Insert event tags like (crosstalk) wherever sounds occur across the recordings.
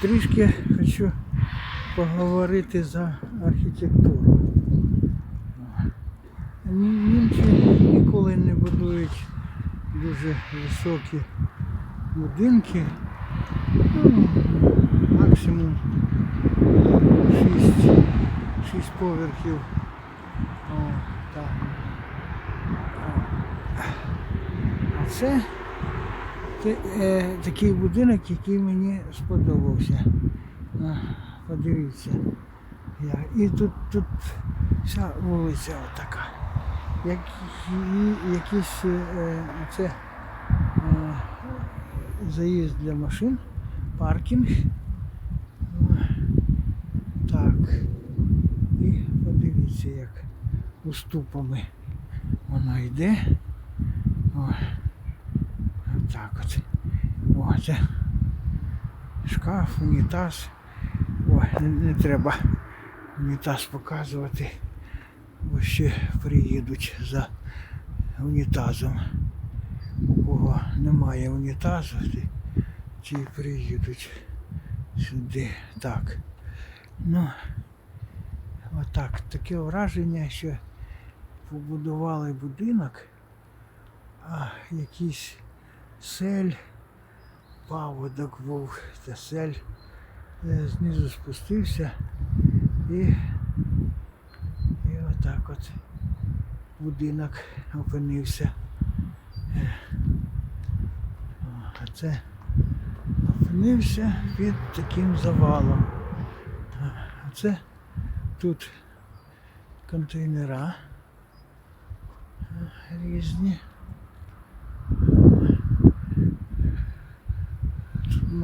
трішки хочу поговорити за архітектуру. Німці ніколи не будують дуже високі будинки. Ну, максимум 6, 6 поверхів. О, так. А це такий будинок, який мені сподобався. Подивіться. І тут, тут вся вулиця отака. Як, і- якийсь е, це е, заїзд для машин, паркінг. Так. І подивіться, як уступами воно йде. О, так от. О, це шкаф, унітаз. О, не, не треба унітаз показувати, бо ще приїдуть за унітазом. У кого немає унітазу, ті приїдуть сюди. Так. Ну, отак. Таке враження, що побудували будинок, а якийсь сель, паводок був, та сель е, знизу спустився і, і отак от будинок опинився. Е, А це опинився під таким завалом. А а це тут контейнера е, різні.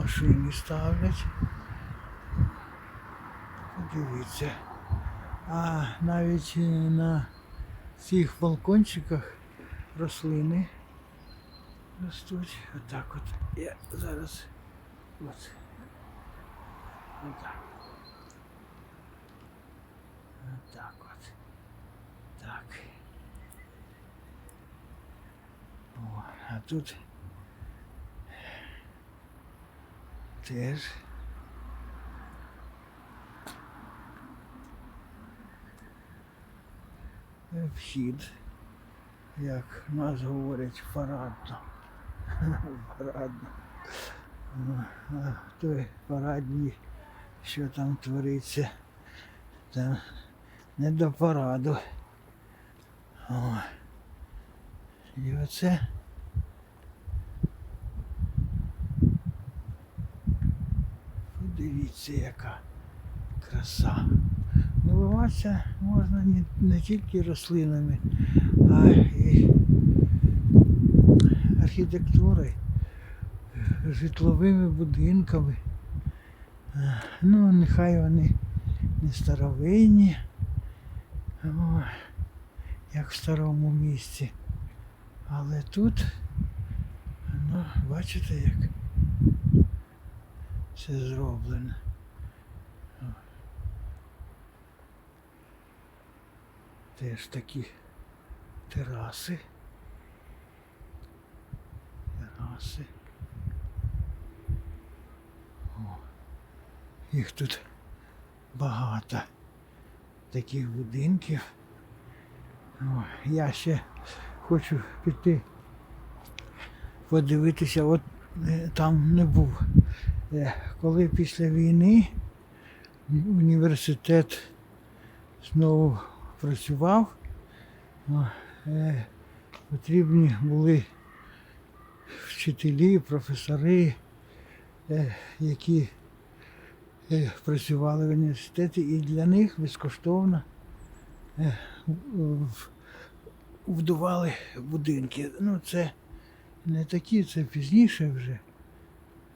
Машини ставлять. Подивіться. А навіть на цих балкончиках рослини ростуть. Отак от. Я зараз от. Отак. Отак от. Так. О, а тут теж. Вхід, як нас говорять, парадно. Парадно. Той парадній, що там твориться, там не до параду. О. І оце. Подивіться, яка краса. Милуватися можна не, тільки рослинами, а й архітектурою, житловими будинками. Е, Ну, нехай вони не старовинні, як в старому місті. Але тут, ну, бачите, як все зроблено. Теж такі тераси. Тераси. О, їх тут багато таких будинків. О, я ще хочу піти подивитися, от е, там не був. Е, Коли після війни університет знову працював, е, потрібні були вчителі, професори, е, які е, працювали в університеті, і для них безкоштовно вбудували будинки. Ну, це не такі, це пізніше вже.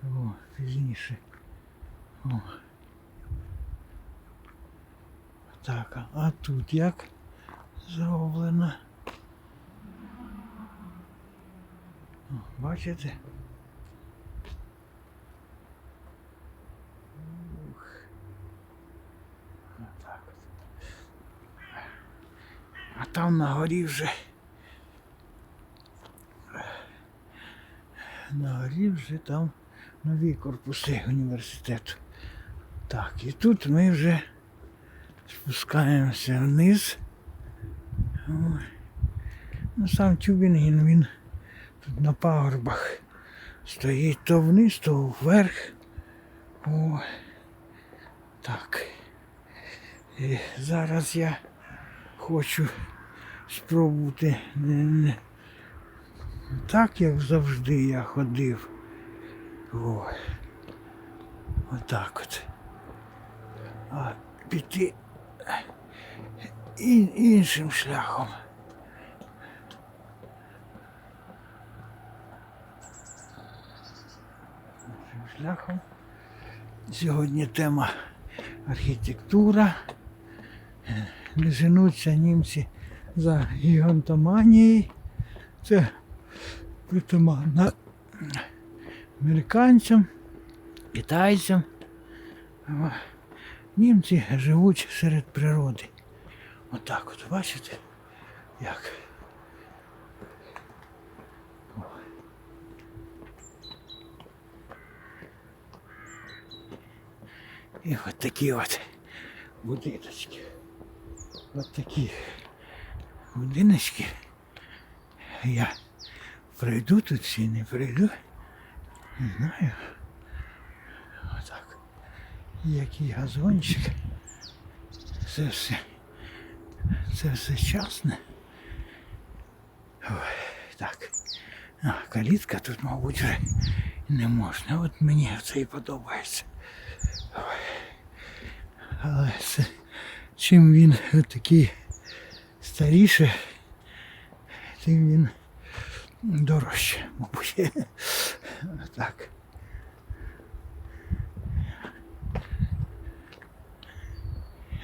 О, пізніше. О. Так, а- тут як зроблено? Бачите? Ух. Отак от. А там на горі вже. На горі вже там нові корпуси університету. Так, і тут ми вже спускаємося вниз. Ну, сам Тюбінгін, він тут на пагорбах стоїть то вниз, то вверх. О, так. І зараз я хочу спробувати не, так, як завжди я ходив. О, отак от. А піти іншим шляхом. Іншим шляхом. Сьогодні тема архітектура. Не женуться німці за гігантоманією. Це притаманно американцям, китайцям. Німці живуть серед природи. Отак от, бачите? Як? І от такі от будиночки. От такі будиночки. Я пройду тут чи не пройду. Не знаю. Який газончик. Це все. Це все часне. Ой, так. А, калітка тут, мабуть, вже не можна. От мені це і подобається. Ой. Але це, чим він такий старіше, тим він дорожче, мабуть. (laughs) Так.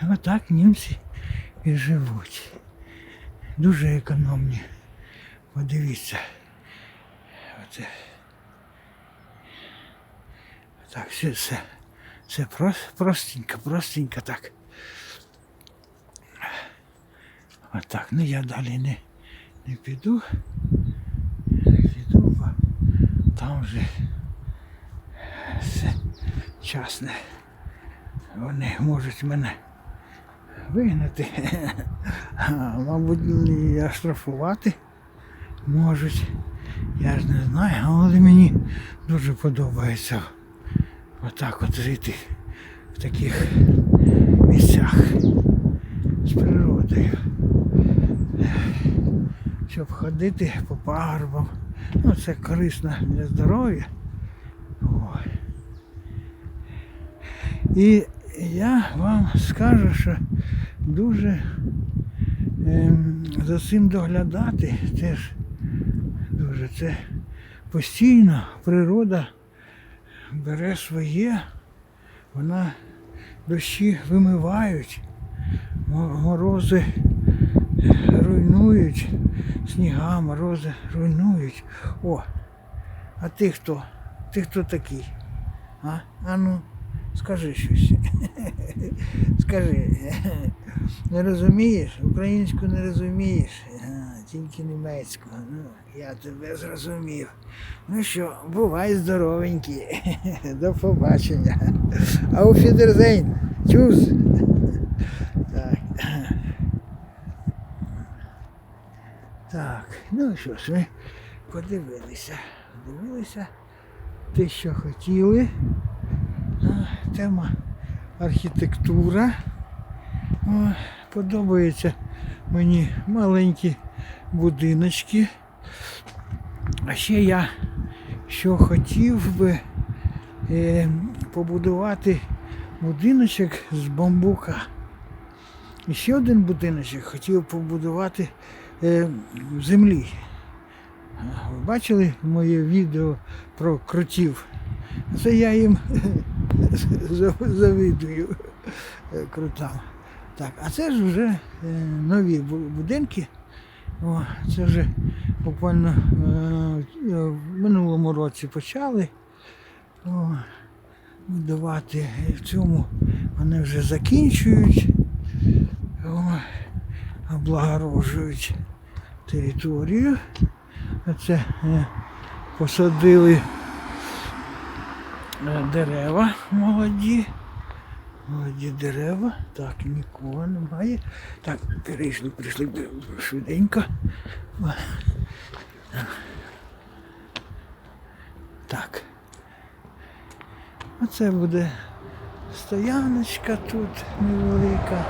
Отак німці і живуть. Дуже економні. Подивіться. Оце. Так, все, все. Це простенько, простенько так. Отак. Ну я далі не, не піду. Піду, бо там вже все часне. Вони можуть мене вигнати. (laughs) Мабуть, і оштрафувати можуть. Я ж не знаю, але мені дуже подобається отак от жити в таких місцях з природою. Щоб ходити по пагорбам. Ну, це корисно для здоров'я. І я вам скажу, що дуже ем, за цим доглядати теж дуже це постійно природа бере своє, вона дощі вимивають, морози руйнують, сніга, морози руйнують. О, а ти хто? Ти хто такий? А? А ну, скажи щось. (laughs) Скажи. Не розумієш? Українську не розумієш, а, тільки німецьку. Ну, я тебе зрозумів. Ну що, бувай здоровенький. (laughs) До побачення. А у Фідерзейн. Чус. Так. Так, ну що ж, ми подивилися. Подивилися те, що хотіли. Тема архітектура. О, подобаються мені маленькі будиночки. А ще я що хотів би е, побудувати будиночок з бамбука. І ще один будиночок хотів побудувати е, в землі. Ви бачили моє відео про кротів? Це я їм (laughs) зав- завидую е, крутам. Так, а це ж вже е, нові будинки. О, це вже буквально е, в минулому році почали о, будувати. І в цьому вони вже закінчують, о, облагорожують територію. Оце е, посадили дерева молоді. Молоді дерева. Так, нікого немає. Так, перейшли, прийшли швиденько. Так. Оце буде стояночка тут невелика.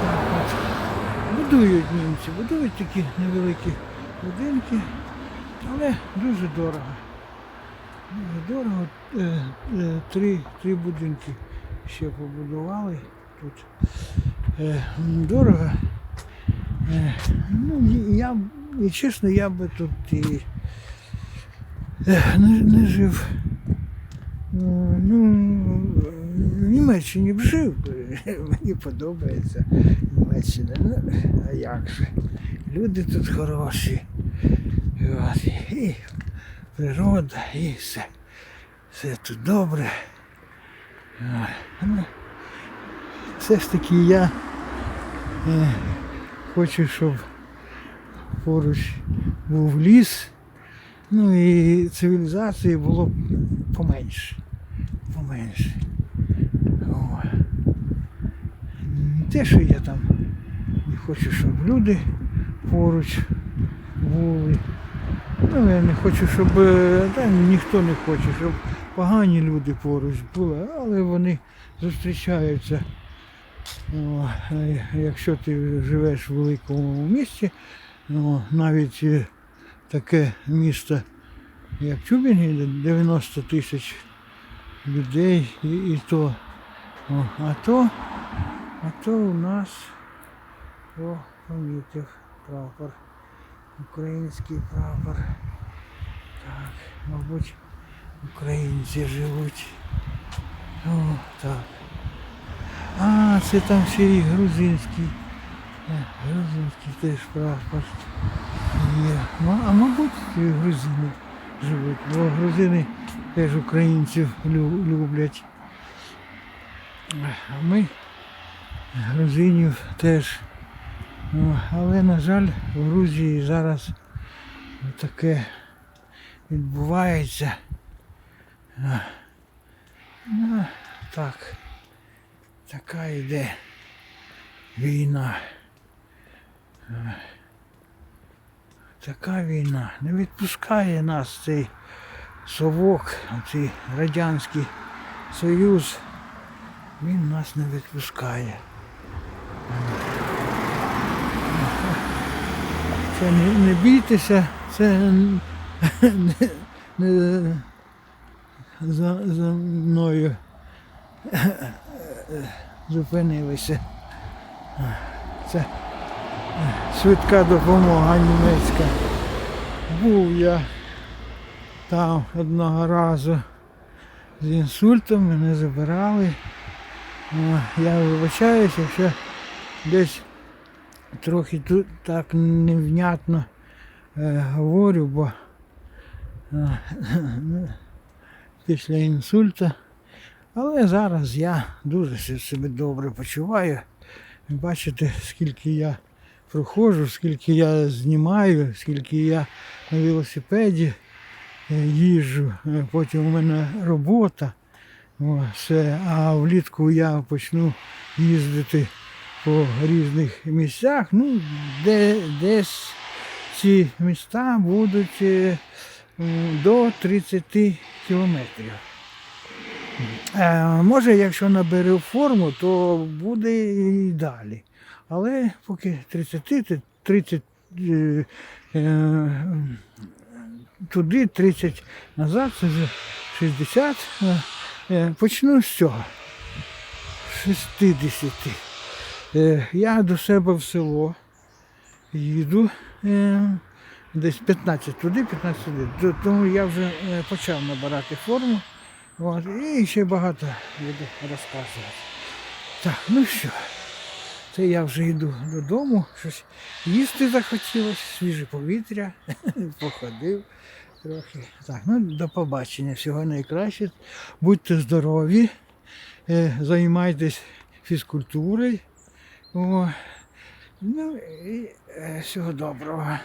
Так от. Будують німці, будують такі невеликі будинки, але дуже дорого. Дорого. Е, е, Три, три будинки ще побудували тут. Е, Дорого. Ну, я, і чесно, я би тут і не, не жив. Ну, в Німеччині б жив. (laughs) Мені подобається Німеччина. Ну, а як же? Люди тут хороші. От, природа, і все. Все тут добре. Ну, Все ж таки я е, хочу, щоб поруч був ліс, ну і цивілізації було поменше. Поменше. О. Те, що я там не хочу, щоб люди поруч були. Ну, я не хочу, щоб е, та, ніхто не хоче, щоб погані люди поруч були, але вони зустрічаються. Е, якщо ти живеш в великому місті, ну, навіть е, таке місто, як Чубінь, де 90 тисяч людей, і, і то, о, а то, а то у нас, о, помітив прапор, український прапор. Так, мабуть, українці живуть. О, так. А, це там ще і грузинський. е, Грузинський теж прапор. Є. Ну, А мабуть, грузини живуть, бо грузини теж українців люблять. А ми грузинів теж. Ну, але, на жаль, в Грузії зараз таке відбувається. Ну, так. Така йде війна. Така війна. Не відпускає нас цей совок, цей Радянський Союз. Він нас не відпускає. Це не, не бійтеся, це не, не за, за мною зупинилися. Це швидка допомога німецька. Був я там одного разу з інсультом, мене забирали. Я вибачаюся, якщо десь трохи тут так невнятно е, говорю, бо е, (laughs) після інсульта. Але зараз я дуже себе добре почуваю. Бачите, скільки я проходжу, скільки я знімаю, скільки я на велосипеді е, їжджу. Е, Потім у мене робота. Все. А влітку я почну їздити по різних місцях. Ну, де, десь ці міста будуть е, до 30 кілометрів. Е, може, якщо набере форму, то буде і далі. Але поки 30, то 30 е, туди, 30 назад, це вже 60. Е, е, почну з цього. 60. Е, я до себе в село їду. Е, десь 15 туди, 15 туди. Тому я вже е, почав набирати форму. От, і ще багато буду розказувати. Так, ну що, це я вже йду додому, щось їсти захотілося, свіже повітря, (laughs) походив трохи. Так, ну до побачення. Всього найкраще. Будьте здорові, займайтесь фізкультурою. О, ну і е, всього доброго.